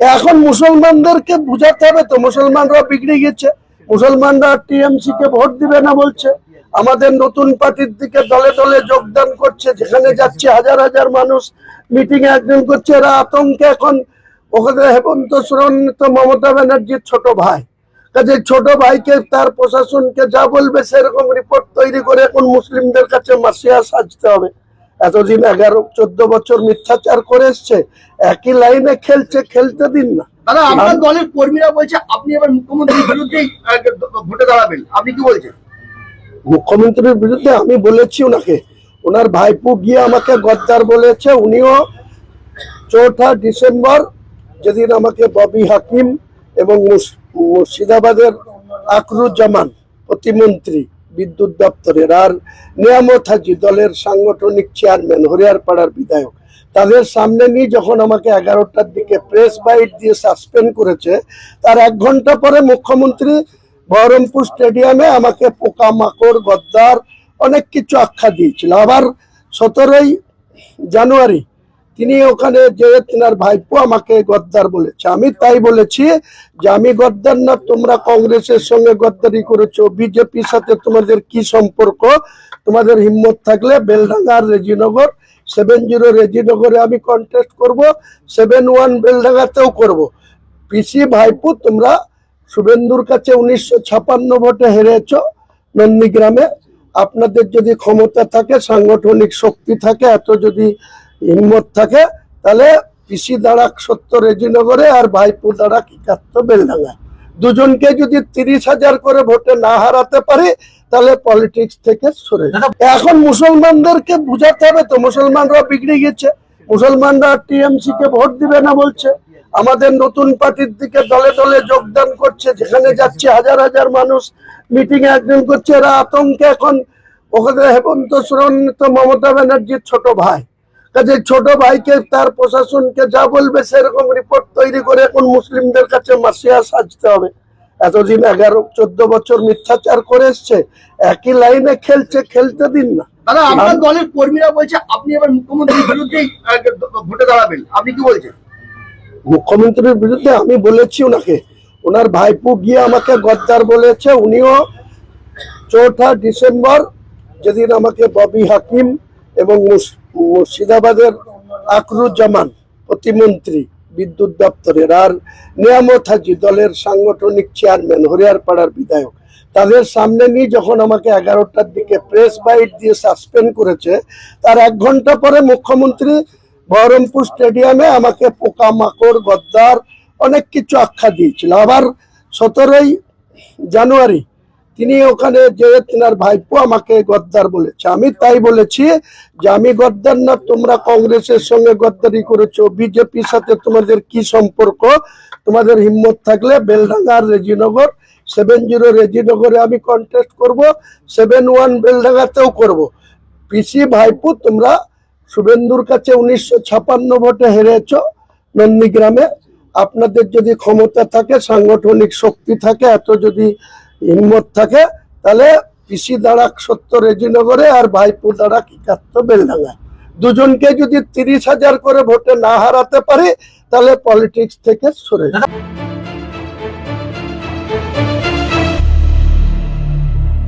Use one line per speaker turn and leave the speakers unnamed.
এখন মুসলমানদেরকে বুঝাতে হবে তো, মুসলমানরা বিগড়ে গেছে মুসলমানরা টিএমসি কে ভোট দিবে না বলছে। আমাদের নতুন পার্টির দিকে দলে দলে যোগদান করছে, যেখানে যাচ্ছে হাজার হাজার মানুষ, মিটিং এ করছে, এরা আতঙ্কে এখন। ওখানে হেমন্ত সোরেন তো মমতা ব্যানার্জির ছোট ভাই। কাজে ছোট ভাইকে তার প্রশাসনকে যা বলবে সেরকম রিপোর্ট তৈরি করে এখন মুসলিমদের কাছে মাসিয়া সাজতে হবে। এতদিন এগারো চোদ্দ বছর মিথ্যাচার করে এসছে একই লাইনে খেলছে খেলতে দিন না।
দাদা আপনার দলের কর্মীরা বলছে আপনি এবার মুখ্যমন্ত্রীর বিরুদ্ধেই ভোটে দাঁড়াবেন। আপনি কি বলছেন?
মুখ্যমন্ত্রীর বিরুদ্ধে আমি বলেছি ওনাকে ওনার ভাইপো গিয়ে আমাকে গদ্দার বলেছে উনিও চৌঠা ডিসেম্বর যেদিন আমাকে ববি হাকিম এবং মুর্শ- মুর্শিদাবাদের আকরুজ্জামান প্রতিমন্ত্রী বিদ্যুৎ দপ্তরের আর নিয়ামত হাজি দলের সাংগঠনিক চেয়ারম্যান, হরিয়ারপাড়ার বিধায়ক। তাদের সামনে নিয়ে যখন আমাকে এগারোটার দিকে প্রেস বাইট দিয়ে সাসপেন্ড করেছে, তার এক ঘণ্টা পরে মুখ্যমন্ত্রী বহরমপুর স্টেডিয়ামে আমাকে পোকামাকড়, গদ্দার, অনেক কিছু আখ্যা দিয়েছিল। আবার সতেরোই জানুয়ারি তিনি ওখানে যে তিনার ভাইপো আমাকে গদ্দার বলেছে। আমি তাই বলেছি যে আমি গদ্দার না, তোমরা কংগ্রেসের সঙ্গে গদ্দারি করেছ। বিজেপির সাথে তোমাদের কি সম্পর্ক? তোমাদের হিম্মত থাকলে বেলডাঙ্গার রেজিনগর, সেভেন জিরো রেজিনগরে আমি কন্টেস্ট করব, সেভেন ওয়ান বেলডাঙ্গাতেও করব। পিসি ভাইপো, তোমরা শুভেন্দুর কাছে উনিশশো ছাপান্ন ভোটে হেরেছ নন্দীগ্রামে। আপনাদের যদি ক্ষমতা থাকে, সাংগঠনিক শক্তি থাকে, এত যদি হিম্মত থাকে, তাহলে পিসি দাঁড়াক সত্য রেজিনগরে আর ভাইপো দাঁড়াক একাত্তর বেলডাঙ্গায়। দুজনকে যদি তিরিশ হাজার করে ভোটে না হারাতে পারি, তাহলে পলিটিক্স থেকে সরে। এখন মুসলমানদেরকে বুঝাতে হবে তো, মুসলমানরা বিগড়ে গেছে মুসলমানরা টিএমসি কে ভোট দিবে না বলছে। আমাদের নতুন পার্টির দিকে দলে দলে যোগদান করছে, যেখানে যাচ্ছে হাজার হাজার মানুষ, মিটিং এ করছে, এরা আতঙ্কে এখন ওখানে হেমন্ত সোরেন তো মমতা ব্যানার্জির ছোট ভাই। কাজে ছোট ভাইকে তার প্রশাসনকে যা বলবে সেরকম রিপোর্ট তৈরি করে এখন মুসলিমদের কাছে মাসিয়া সাজতে হবে। এতদিন এগারো চোদ্দ বছর মিথ্যাচার করে এসছে একই লাইনে খেলছে খেলতে দিন না।
দাদা আপনার দলের কর্মীরা বলছে আপনি এবার মুখ্যমন্ত্রীর বিরুদ্ধেই ভোটে দাঁড়াবেন। আপনি কি বলছেন?
মুখ্যমন্ত্রীর বিরুদ্ধে আমি বলেছি ওনাকে ওনার ভাইপো গিয়ে আমাকে গদ্দার বলেছে উনিও চৌঠা ডিসেম্বর যেদিন আমাকে ববি হাকিম এবং মুর্শিদাবাদের আকরুজ্জামান প্রতিমন্ত্রী বিদ্যুৎ দপ্তরের আর নিয়ামত হাজি দলের সাংগঠনিক চেয়ারম্যান হরিয়ারপাড়ার বিধায়ক। তাদের সামনে নিয়ে যখন আমাকে এগারোটার দিকে প্রেস বাইট দিয়ে সাসপেন্ড করেছে, তার এক ঘণ্টা পরে মুখ্যমন্ত্রী বহরমপুর স্টেডিয়ামে আমাকে পোকামাকড়, গদ্দার, অনেক কিছু আখ্যা দিয়েছিল। আবার সতেরোই জানুয়ারি তিনি ওখানে যে তিনার ভাইপো আমাকে গদ্দার বলেছে। আমি তাই বলেছি যে আমি গদ্দার না, তোমরা কংগ্রেসের সঙ্গে গদ্দারি করেছ। বিজেপির সাথে তোমাদের কি সম্পর্ক? তোমাদের হিম্মত থাকলে বেলডাঙ্গার রেজিনগর, সেভেন জিরো রেজিনগরে আমি কন্টেস্ট করব, সেভেন ওয়ান বেলডাঙ্গাতেও করব। পিসি ভাইপো, তোমরা শুভেন্দুর কাছে উনিশশো ছাপান্ন ভোটে হেরেছ নন্দীগ্রামে। আপনাদের যদি ক্ষমতা থাকে, সাংগঠনিক শক্তি থাকে, এত যদি হিম্মত থাকে, তাহলে পিসি দাঁড়াক সত্য রেজিনগরে আর ভাইপুর দাঁড়াক একাত্তর বেলডাঙ্গায় দুজনকে যদি তিরিশ হাজার করে ভোটে না হারাতে পারি, তাহলে পলিটিক্স থেকে সরে।